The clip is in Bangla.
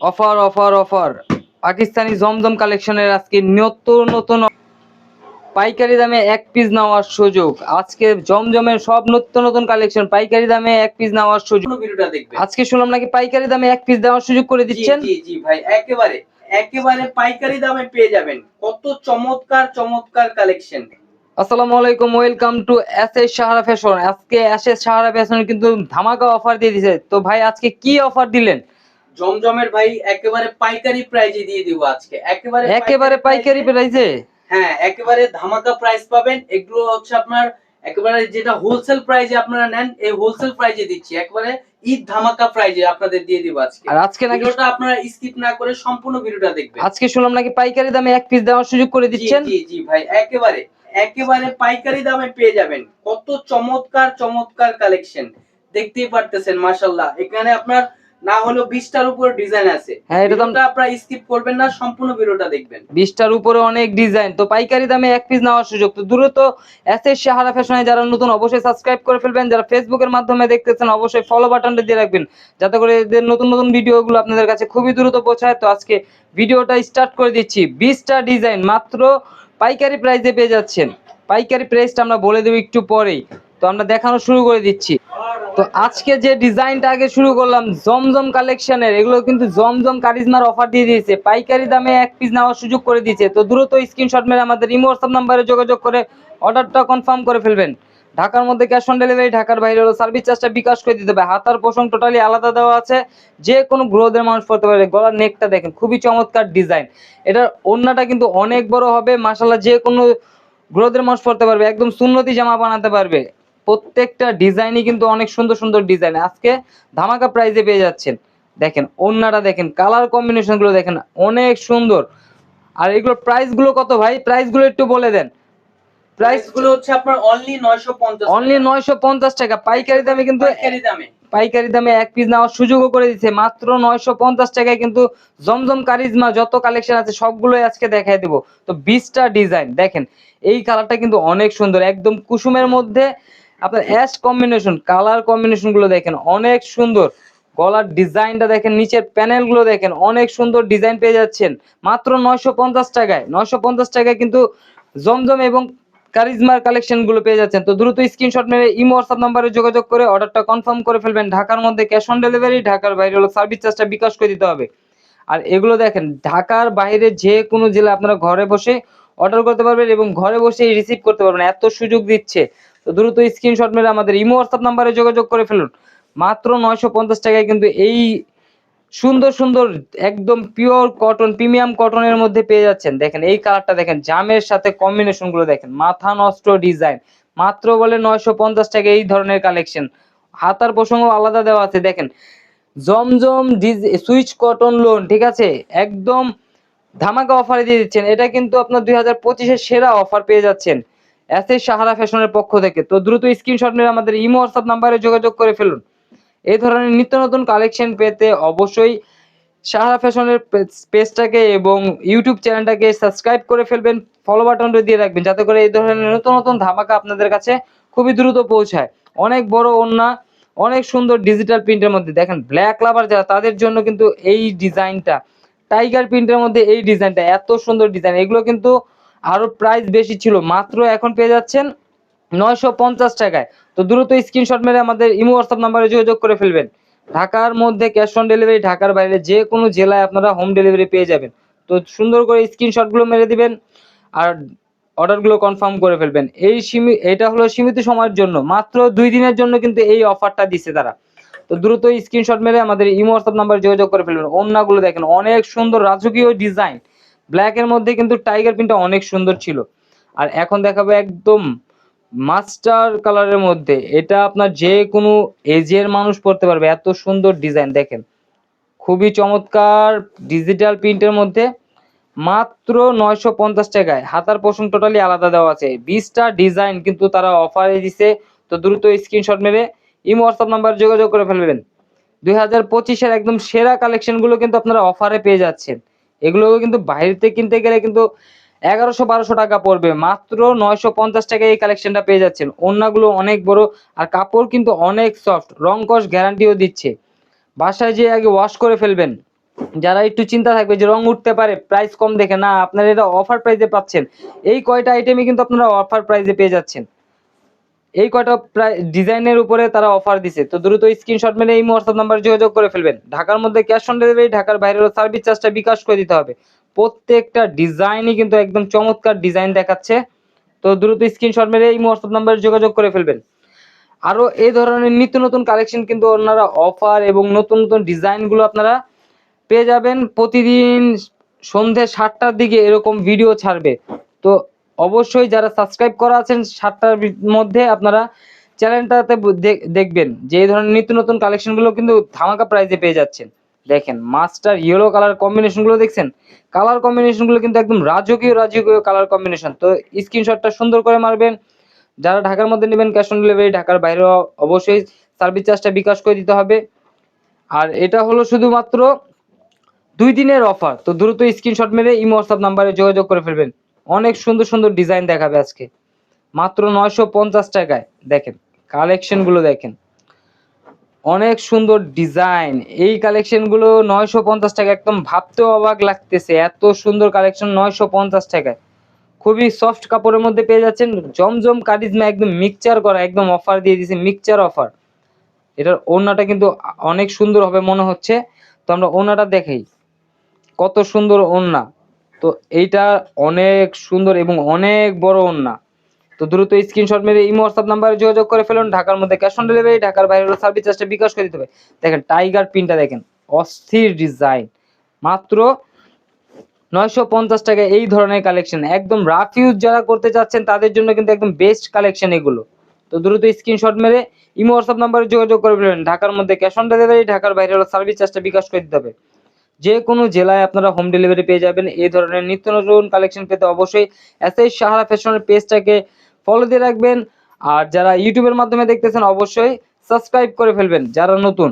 Offer offer offer. Pakistani Zamzam কালেকশনের আজকে নতুন নতুন পাইকারি দামে এক পিস নেওয়ার সুযোগ। আজকে জমজমের সব নতুন নতুন কালেকশন পাইকারি দামে এক পিস নেওয়ার সুযোগ। ভিডিওটা দেখবেন। আজকে শুনলাম নাকি পাইকারি দামে এক পিস দেওয়ার সুযোগ করে দিচ্ছেন? জি জি ভাই একেবারে একেবারে পাইকারি দামে পেয়ে যাবেন। কত চমৎকার চমৎকার কালেকশন। আসসালামু আলাইকুম welcome to S S Sahara fashion. আজকে এস এস সাহারা ফ্যাশন কিন্তু ধামাকা অফার দিয়ে দিয়েছে তো ভাই আজকে কি অফার দিলেন? জমজমের ভাই একেবারে পাইকারি প্রাইজে দিয়ে দিব আজকে। একেবারে একেবারে পাইকারি প্রাইসে হ্যাঁ একেবারে ধামাকা প্রাইস পাবেন। এগুলো হচ্ছে আপনার একেবারে যেটা হোলসেল প্রাইজে আপনারা নেন এই হোলসেল প্রাইজে দিচ্ছি। একেবারে ঈদ ধামাকা প্রাইজে আপনাদের দিয়ে দিব আজকে। আর আজকে নাকি ভিডিওটা আপনারা স্কিপ না করে সম্পূর্ণ ভিডিওটা দেখবেন। আজকে শুনলাম নাকি পাইকারি দামে এক পিস দেওয়ার সুযোগ করে দিচ্ছেন? জি জি ভাই একেবারে একেবারে পাইকারি দামে পেয়ে যাবেন। কত চমৎকার চমৎকার কালেকশন দেখতেই পারতেছেন মাশাল্লাহ এখানে আপনার না হলো উপর ডিজাইন আছে। হ্যাঁ, এটা আপনারা স্কিপ করবেন না সম্পূর্ণ ভিডিওটা দেখবেন। বিশটার উপরে অনেক ডিজাইন তো পাইকারি দামে এক পিস নেওয়ার সুযোগ। তো দ্রুত সাহারা ফ্যাশনে যারা নতুন অবশ্যই সাবস্ক্রাইব করে ফেলবেন। যারা ফেসবুকের মাধ্যমে দেখতেছেন অবশ্যই ফলো বাটনটা দিয়ে রাখবেন। যাতে করে এদের নতুন নতুন ভিডিওগুলো আপনাদের কাছে খুবই দ্রুত পৌঁছায়। তো আজকে ভিডিওটা স্টার্ট করে দিচ্ছি। বিশটা ডিজাইন মাত্র পাইকারি প্রাইসে পেয়ে যাচ্ছেন। পাইকারি প্রাইসটা আমরা বলে দেবো একটু পরেই। তো আমরা দেখানো শুরু করে দিচ্ছি। তো আজকে যে ডিজাইনটা আগে শুরু করলাম, জমজম কালেকশনের, এগুলো কিন্তু জমজম কারিজমার অফার দিয়ে দিয়েছে। পাইকারি দামে এক পিস নেওয়ার সুযোগ করে দিয়েছে। তো দ্রুত স্ক্রিনশট মেরে আমাদের ইমো হোয়াটসঅ্যাপ নাম্বারে যোগাযোগ করে অর্ডারটা কনফার্ম করে ফেলবেন। ঢাকার মধ্যে ক্যাশ অন ডেলিভারি ঢাকার বাইরে হলো সার্ভিস চার্জটা বিকাশ করে দিতে হবে। হাতার পোষণ টোটালি আলাদা দেওয়া আছে। যে কোনো গ্রোদের মানুষ পড়তে পারে। গলার নেকটা দেখেন, খুবই চমৎকার ডিজাইন এটার ওড়নাটা কিন্তু অনেক বড় হবে। মাসাল্লাহ যে কোনো গ্রোদের মানুষ পড়তে পারবে। একদম সুন্নতি জামা বানাতে পারবে। প্রত্যেকটা ডিজাইনই কিন্তু অনেক সুন্দর সুন্দর ডিজাইন। আজকে ধামাকা প্রাইজে পেয়ে যাচ্ছেন। দেখেন ওড়নাটা দেখেন কালার কম্বিনেশনগুলো দেখেন অনেক সুন্দর। আর এগুলো প্রাইসগুলো কত ভাই? প্রাইসগুলো একটু বলে দেন। প্রাইস প্রাইসগুলো হচ্ছে আপনার অনলি 950 অনলি নয়শো পঞ্চাশ টাকা। পাইকারি দামে কিন্তু পাইকারি দামে। পাইকারি দামে এক পিস নেওয়ার সুযোগও করে দিচ্ছে মাত্র নয়শো পঞ্চাশ টাকায় কিন্তু জমজম কারিজমা যত কালেকশন আছে সবগুলোই আজকে দেখাই দেবো। তো বিশটা ডিজাইন দেখেন এই কালারটা কিন্তু অনেক সুন্দর। একদম কুসুমের মধ্যে আপনার অ্যাশ কম্বিনেশন কালার কম্বিনেশনগুলো দেখেন, অনেক সুন্দর। গলার ডিজাইনটা দেখেন, নিচের প্যানেলগুলো দেখেন, অনেক সুন্দর ডিজাইন পেয়ে যাচ্ছেন। মাত্র নয়শো পঞ্চাশ টাকায়, নয়শো পঞ্চাশ টাকায় কিন্তু জমজম এবং কারিজমার কালেকশনগুলো পেয়ে যাচ্ছেন। তো দ্রুত স্ক্রিনশট মেরে ইমো হোয়াটসঅ্যাপ নাম্বারে যোগাযোগ করে অর্ডারটা কনফার্ম করে ফেলবেন। ঢাকার মধ্যে ক্যাশ অন ডেলিভারি ঢাকার বাইরে হলো সার্ভিস চার্জটা বিকাশ করে দিতে হবে। আর এগুলো দেখেন, ঢাকার বাইরে যে কোনো জেলা আপনারা ঘরে বসে অর্ডার করতে পারবেন এবং ঘরে বসে রিসিভ করতে পারবেন। এত সুযোগ দিচ্ছে। তো দ্রুত স্ক্রিনশট মেরে আমাদের ইমো হোয়াটসঅ্যাপ নাম্বারে যোগাযোগ করে ফেলুন। মাত্র নয়শো পঞ্চাশ টাকায় কিন্তু এই সুন্দর সুন্দর, একদম পিওর কটন প্রিমিয়াম কটনের মধ্যে পেয়ে যাচ্ছেন। দেখেন, এই কালারটা দেখেন, জামের সাথে কম্বিনেশনগুলো দেখেন, মাথা নষ্ট ডিজাইন মাত্র বলে নয়শো পঞ্চাশ টাকা এই ধরনের কালেকশন হাতার প্রসঙ্গ আলাদা দেওয়া আছে, দেখেন। জমজম সুইচ কটন লোন ঠিক আছে? একদম ধামাকা অফারে দিয়ে দিচ্ছেন। এটা কিন্তু আপনার দুই হাজার সেরা অফার পেয়ে যাচ্ছেন। এস এস সাহারা ফ্যাশনের পক্ষ থেকে। তো দ্রুত স্ক্রিনশট নিয়ে আমাদের ইমো হোয়াটসঅ্যাপ নাম্বারে যোগাযোগ করে ফেলুন। এই ধরনের নিত্য নতুন কালেকশন পেতে অবশ্যই সাহারা ফ্যাশনের পেজটাকে এবং ইউটিউব চ্যানেলটাকে সাবস্ক্রাইব করে ফেলবেন। ফলো বাটনটা দিয়ে রাখবেন, যাতে করে এই ধরনের নতুন নতুন ধামাকা আপনাদের কাছে খুবই দ্রুত পৌঁছায়। অনেক বড় ওন্না অনেক সুন্দর ডিজিটাল প্রিন্টের মধ্যে। দেখেন ব্ল্যাক লাভার যারা, তাদের জন্য কিন্তু এই ডিজাইনটা টাইগার প্রিন্টের মধ্যে এই ডিজাইনটা এত সুন্দর ডিজাইন এগুলো কিন্তু আরও প্রাইস বেশি ছিল, মাত্র এখন পেয়ে যাচ্ছেন নয়শো পঞ্চাশ টাকায়। তো দ্রুত স্ক্রিনশট মেরে আমাদের ইমো হোয়াটসঅ্যাপ নাম্বারে যোগাযোগ করে ফেলবেন। ঢাকার মধ্যে ক্যাশ অন ডেলিভারি ঢাকার বাইরে যে কোনো জেলায় আপনারা হোম ডেলিভারি পেয়ে যাবেন। তো সুন্দর করে স্ক্রিনশটগুলো মেরে দিবেন আর অর্ডারগুলো কনফার্ম করে ফেলবেন। এই সীমি এটা হলো সীমিত সময়ের জন্য, মাত্র দুই দিনের জন্য কিন্তু এই অফারটা দিচ্ছে তারা। তো দ্রুত স্ক্রিনশট মেরে আমাদের ইমো হোয়াটসঅ্যাপ নাম্বারে যোগাযোগ করে ফেলবেন। ওন্নাগুলো দেখেন, অনেক সুন্দর রাজকীয় ডিজাইন ব্ল্যাকের মধ্যে কিন্তু টাইগার প্রিন্টটা অনেক সুন্দর ছিল। আর এখন দেখাবো একদম মাস্টার কালারের মধ্যে। এটা আপনার যে কোনো এজের মানুষ পড়তে পারবে। এত সুন্দর ডিজাইন দেখেন। খুবই চমৎকার ডিজিটাল প্রিন্টের মধ্যে। মাত্র নয়শো পঞ্চাশ টাকায়। হাতার পোষণ টোটালি আলাদা দেওয়া আছে। বিশটা ডিজাইন কিন্তু তারা অফারে দিছে। তো দ্রুত স্ক্রিনশট মেরে ইমো হোয়াটসঅ্যাপ নাম্বার যোগাযোগ করে ফেলবেন। দুই হাজার পঁচিশের একদম সেরা কালেকশনগুলো কিন্তু আপনারা অফারে পেয়ে যাচ্ছেন। এগুলো কিন্তু বাইরেতে কিনতে গেলে কিন্তু এগারোশো বারোশো টাকা পড়বে। মাত্র নয়শো পঞ্চাশ টাকায় এই কালেকশনটা পেয়ে যাচ্ছেন। ওড়নাগুলো অনেক বড় আর কাপড় কিন্তু অনেক সফট রং কস গ্যারান্টিও দিচ্ছে। বাসায় যেয়ে আগে ওয়াশ করে ফেলবেন। যারা একটু চিন্তা থাকবে যে রং উঠতে পারে প্রাইস কম দেখে না, আপনারা এটা অফার প্রাইসে পাচ্ছেন। এই কয়টা আইটেমই কিন্তু আপনারা অফার প্রাইসে পেয়ে যাচ্ছেন। এই কয়টা প্রায় ডিজাইনের উপরে তারা অফার দিছে। তো দ্রুত স্ক্রিনশট মেরে এই হোয়াটসঅ্যাপ নাম্বার যোগাযোগ করে ফেলবেন। ঢাকার মধ্যে ক্যাশ অন ডেলিভারি ঢাকার বাইরেও সার্ভিস চার্জটা বিকাশ করে দিতে হবে। প্রত্যেকটা ডিজাইনই কিন্তু একদম চমৎকার ডিজাইন দেখাচ্ছে। তো দ্রুত স্ক্রিনশট মেরে এই হোয়াটসঅ্যাপ নাম্বারে যোগাযোগ করে ফেলবেন। আরও এই ধরনের নিত্য নতুন কালেকশন কিন্তু ওনারা অফার এবং নতুন নতুন ডিজাইনগুলো আপনারা পেয়ে যাবেন। প্রতিদিন সন্ধে সাতটার দিকে এরকম ভিডিও ছাড়বে। তো অবশ্যই যারা সাবস্ক্রাইব করা আছেন, সাতটার মধ্যে আপনারা চ্যানেলটাতে দেখবেন যে এই ধরনের নিত্য নতুন কালেকশনগুলো কিন্তু ধামাকা প্রাইজে পেয়ে যাচ্ছেন। দেখেন মাস্টার ইয়েলো কালার কম্বিনেশনগুলো দেখছেন? কালার কম্বিনেশনগুলো কিন্তু একদম রাজকীয় রাজকীয় কালার কম্বিনেশন তো স্ক্রিনশটটা সুন্দর করে মারবেন। যারা ঢাকার মধ্যে নেবেন ক্যাশ অন ডেলিভারি ঢাকার বাইরেও অবশ্যই সার্ভিস চার্জটা বিকাশ করে দিতে হবে। আর এটা হলো শুধুমাত্র দুই দিনের অফার তো দ্রুত স্ক্রিনশট মেরে ইমো হোয়াটসঅ্যাপ নাম্বারে যোগাযোগ করে ফেলবেন। অনেক সুন্দর সুন্দর ডিজাইন দেখাবে আজকে। মাত্র নয়শো পঞ্চাশ টাকায়, দেখেন কালেকশনগুলো দেখেন। অনেক সুন্দর ডিজাইন এই কালেকশনগুলো নয়শো পঞ্চাশ টাকা একদম ভাবতেও অবাক লাগতেছে, এত সুন্দর কালেকশন নয়শো পঞ্চাশ টাকায়। খুবই সফট কাপড়ের মধ্যে পেয়ে যাচ্ছেন, জমজম কারিজমা, একদম মিক্সচার করা, একদম অফার দিয়ে দিয়েছে মিক্সচার অফার এটার ওড়নাটা কিন্তু অনেক সুন্দর হবে মনে হচ্ছে। তো আমরা ওড়নাটা দেখাই। কত সুন্দর ওড়না। তো এইটা অনেক সুন্দর এবং অনেক বড় ওড়না তো দ্রুত স্ক্রিনশট মেরে ইমো হোয়াটসঅ্যাপ নাম্বারে যোগাযোগ করে ফেলুন, ঢাকার মধ্যে ক্যাশ অন ডেলিভারি ঢাকার বাইরে সার্ভিস চার্জটা বিকাশ করে দিতে হবে। দেখেন টাইগার প্রিন্টটা দেখেন, অস্থির ডিজাইন মাত্র নয়শো পঞ্চাশ টাকা এই ধরনের কালেকশন একদম রাফ ইউজ যারা করতে চাচ্ছেন, তাদের জন্য কিন্তু একদম বেস্ট কালেকশন এগুলো। তো দ্রুত স্ক্রিনশট মেরে ইমো হোয়াটসঅ্যাপ নাম্বারে যোগাযোগ করে ফেলবেন ঢাকার মধ্যে ক্যাশ অন ডেলিভারি ঢাকার বাইরে সার্ভিস চার্জটা বিকাশ করে দিতে হবে। যে কোনো জেলায় আপনারা হোম ডেলিভারি পেয়ে যাবেন। এই ধরনের নিত্য নতুন কালেকশন পেতে অবশ্যই এস এস সাহারা ফ্যাশনের পেজটাকে ফলো দিয়ে রাখবেন। আর যারা ইউটিউবের মাধ্যমে দেখতেছেন, অবশ্যই সাবস্ক্রাইব করে ফেলবেন, যারা নতুন।